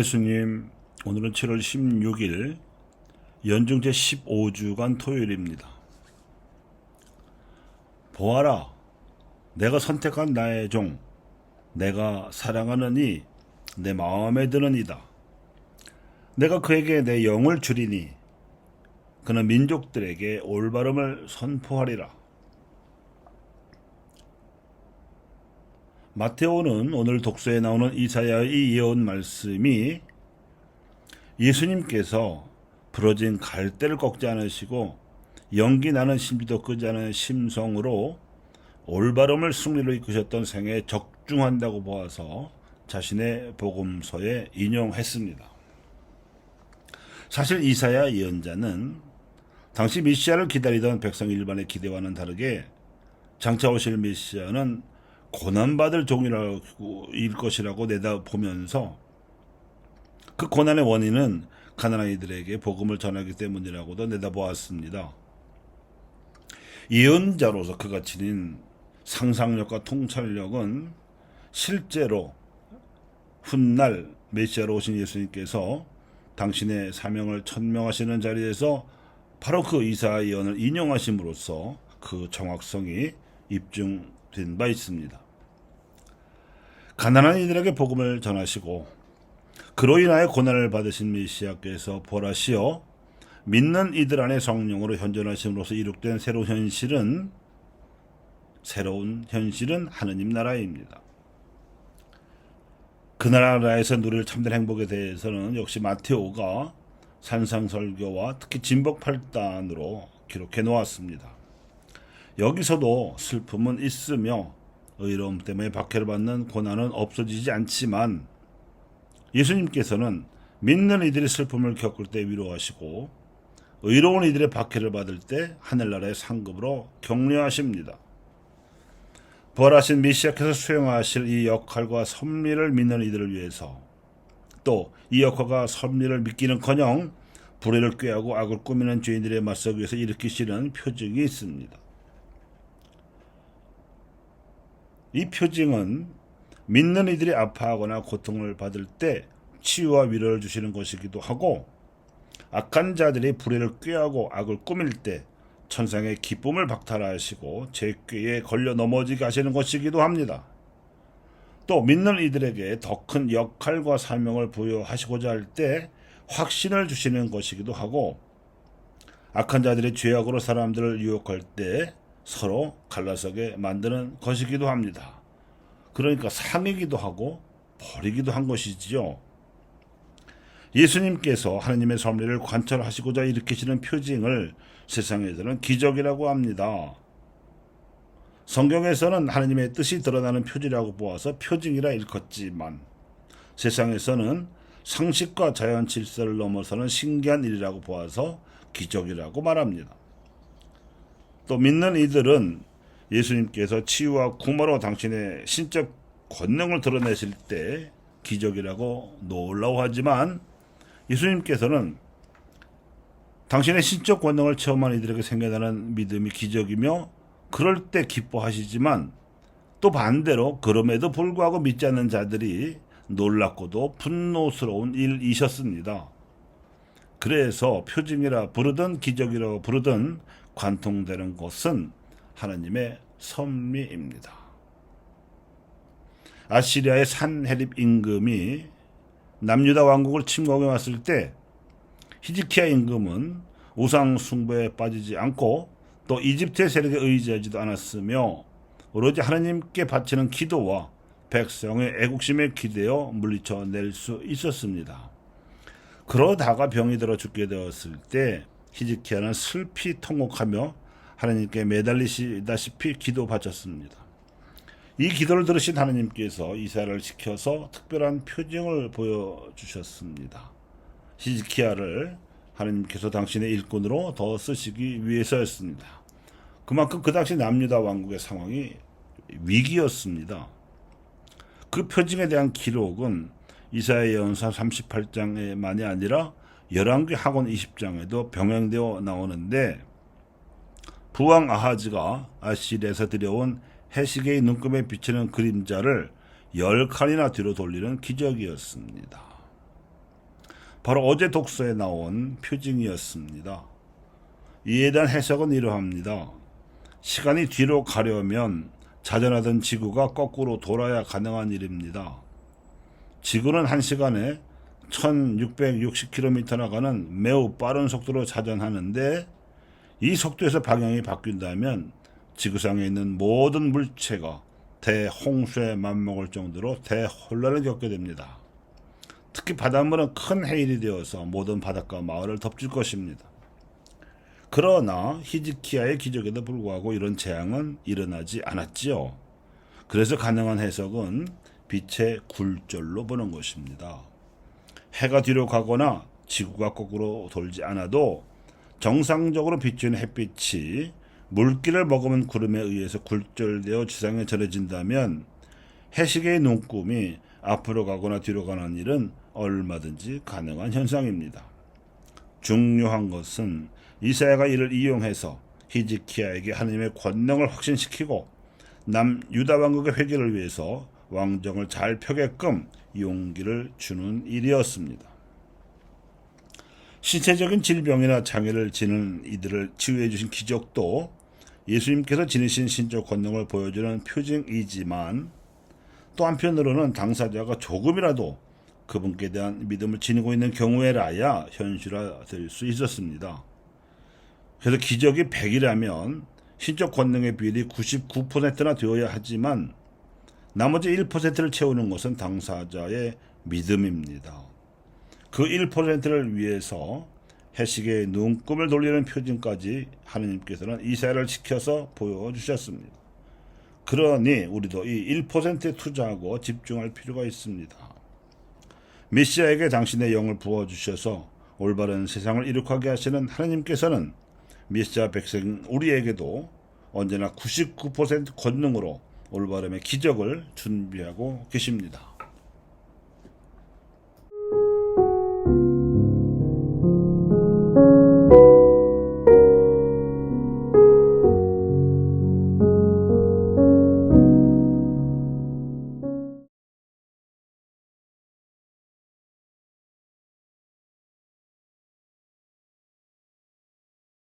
예수님, 오늘은 7월 16일 연중 제 15주간 토요일입니다. 보아라, 내가 선택한 나의 종, 내가 사랑하는 이, 내 마음에 드는 이다. 내가 그에게 내 영을 주리니, 그는 민족들에게 올바름을 선포하리라. 마테오는 오늘 독서에 나오는 이사야의 이 예언 말씀이 예수님께서 부러진 갈대를 꺾지 않으시고 연기 나는 신비도 끄지 않은 심성으로 올바름을 승리로 이끄셨던 생에 적중한다고 보아서 자신의 복음서에 인용했습니다. 사실 이사야 예언자는 당시 메시아를 기다리던 백성 일반의 기대와는 다르게 장차 오실 메시아는 고난받을 종일 것이라고 내다보면서 그 고난의 원인은 가난한 이들에게 복음을 전하기 때문이라고도 내다보았습니다. 예언자로서 그가 지닌 상상력과 통찰력은 실제로 훗날 메시아로 오신 예수님께서 당신의 사명을 천명하시는 자리에서 바로 그 이사 예언을 인용하심으로써 그 정확성이 입증된 바 있습니다. 가난한 이들에게 복음을 전하시고 그로 인하여 고난을 받으신 메시아께서 보라시어 믿는 이들 안에 성령으로 현존하심으로써 이룩된 새로운 현실은 새로운 현실은 하느님 나라입니다. 그 나라에서 누릴 참된 행복에 대해서는 역시 마테오가 산상설교와 특히 진복 8단으로 기록해 놓았습니다. 여기서도 슬픔은 있으며 의로움 때문에 박해를 받는 고난은 없어지지 않지만 예수님께서는 믿는 이들이 슬픔을 겪을 때 위로하시고 의로운 이들의 박해를 받을 때 하늘나라의 상급으로 격려하십니다. 부활하신 미시아께서 수행하실 이 역할과 섭리를 믿는 이들을 위해서 또 이 역할과 섭리를 믿기는커녕 불의를 꾀하고 악을 꾸미는 죄인들의 맞서기 위해서 일으키시는 표징이 있습니다. 이 표징은 믿는 이들이 아파하거나 고통을 받을 때 치유와 위로를 주시는 것이기도 하고 악한 자들이 불의를 꾀하고 악을 꾸밀 때 천상의 기쁨을 박탈하시고 제 꾀에 걸려 넘어지게 하시는 것이기도 합니다. 또 믿는 이들에게 더 큰 역할과 사명을 부여하시고자 할 때 확신을 주시는 것이기도 하고 악한 자들이 죄악으로 사람들을 유혹할 때 서로 갈라서게 만드는 것이기도 합니다. 그러니까 상이기도 하고 버리기도 한 것이지요. 예수님께서 하나님의 섭리를 관철하시고자 일으키시는 표징을 세상에서는 기적이라고 합니다. 성경에서는 하나님의 뜻이 드러나는 표지라고 보아서 표징이라 일컫지만 세상에서는 상식과 자연 질서를 넘어서는 신기한 일이라고 보아서 기적이라고 말합니다. 또 믿는 이들은 예수님께서 치유와 구마로 당신의 신적 권능을 드러내실 때 기적이라고 놀라워하지만 예수님께서는 당신의 신적 권능을 체험한 이들에게 생겨나는 믿음이 기적이며 그럴 때 기뻐하시지만 또 반대로 그럼에도 불구하고 믿지 않는 자들이 놀랍고도 분노스러운 일이셨습니다. 그래서 표징이라 부르든 기적이라고 부르든 관통되는 것은 하나님의 섭리입니다. 아시리아의 산헤립 임금이 남유다 왕국을 침공해 왔을 때 히지키야 임금은 우상 숭배에 빠지지 않고 또 이집트의 세력에 의지하지도 않았으며 오로지 하나님께 바치는 기도와 백성의 애국심에 기대어 물리쳐 낼 수 있었습니다. 그러다가 병이 들어 죽게 되었을 때 히지키야는 슬피 통곡하며 하나님께 매달리시다시피 기도 바쳤습니다. 이 기도를 들으신 하나님께서 이사를 시켜서 특별한 표징을 보여주셨습니다. 히지키야를 하나님께서 당신의 일꾼으로 더 쓰시기 위해서였습니다. 그만큼 그 당시 남유다 왕국의 상황이 위기였습니다. 그 표징에 대한 기록은 이사야 예언서 38장에만이 아니라 열왕기 학원 20장에도 병행되어 나오는데 부왕 아하즈가 아시리에서 들여온 해시계의 눈금에 비치는 그림자를 열 칸이나 뒤로 돌리는 기적이었습니다. 바로 어제 독서에 나온 표징이었습니다. 이에 대한 해석은 이러합니다. 시간이 뒤로 가려면 자전하던 지구가 거꾸로 돌아야 가능한 일입니다. 지구는 한 시간에 1660km 나가는 매우 빠른 속도로 자전하는데 이 속도에서 방향이 바뀐다면 지구상에 있는 모든 물체가 대홍수에 맞먹을 정도로 대혼란을 겪게 됩니다. 특히 바닷물은 큰 해일이 되어서 모든 바닷가 마을을 덮칠 것입니다. 그러나 히지키야의 기적에도 불구하고 이런 재앙은 일어나지 않았지요. 그래서 가능한 해석은 빛의 굴절로 보는 것입니다. 해가 뒤로 가거나 지구가 거꾸로 돌지 않아도 정상적으로 비추는 햇빛이 물기를 머금은 구름에 의해서 굴절되어 지상에 전해진다면 해시계의 눈금이 앞으로 가거나 뒤로 가는 일은 얼마든지 가능한 현상입니다. 중요한 것은 이사야가 이를 이용해서 히지키야에게 하나님의 권능을 확신시키고 남 유다 왕국의 회개를 위해서 왕정을 잘 펴게끔 용기를 주는 일이었습니다. 신체적인 질병이나 장애를 지는 이들을 치유해 주신 기적도 예수님께서 지니신 신적 권능을 보여주는 표징이지만 또 한편으로는 당사자가 조금이라도 그분께 대한 믿음을 지니고 있는 경우에라야 현실화될 수 있었습니다. 그래서 기적이 100이라면 신적 권능의 비율이 99%나 되어야 하지만 나머지 1%를 채우는 것은 당사자의 믿음입니다. 그 1%를 위해서 해식의 눈금을 돌리는 표징까지 하느님께서는 이사야를 지켜서 보여주셨습니다. 그러니 우리도 이 1%에 투자하고 집중할 필요가 있습니다. 메시아에게 당신의 영을 부어주셔서 올바른 세상을 이룩하게 하시는 하나님께서는 메시아 백성 우리에게도 언제나 99% 권능으로 올바름의 기적을 준비하고 계십니다.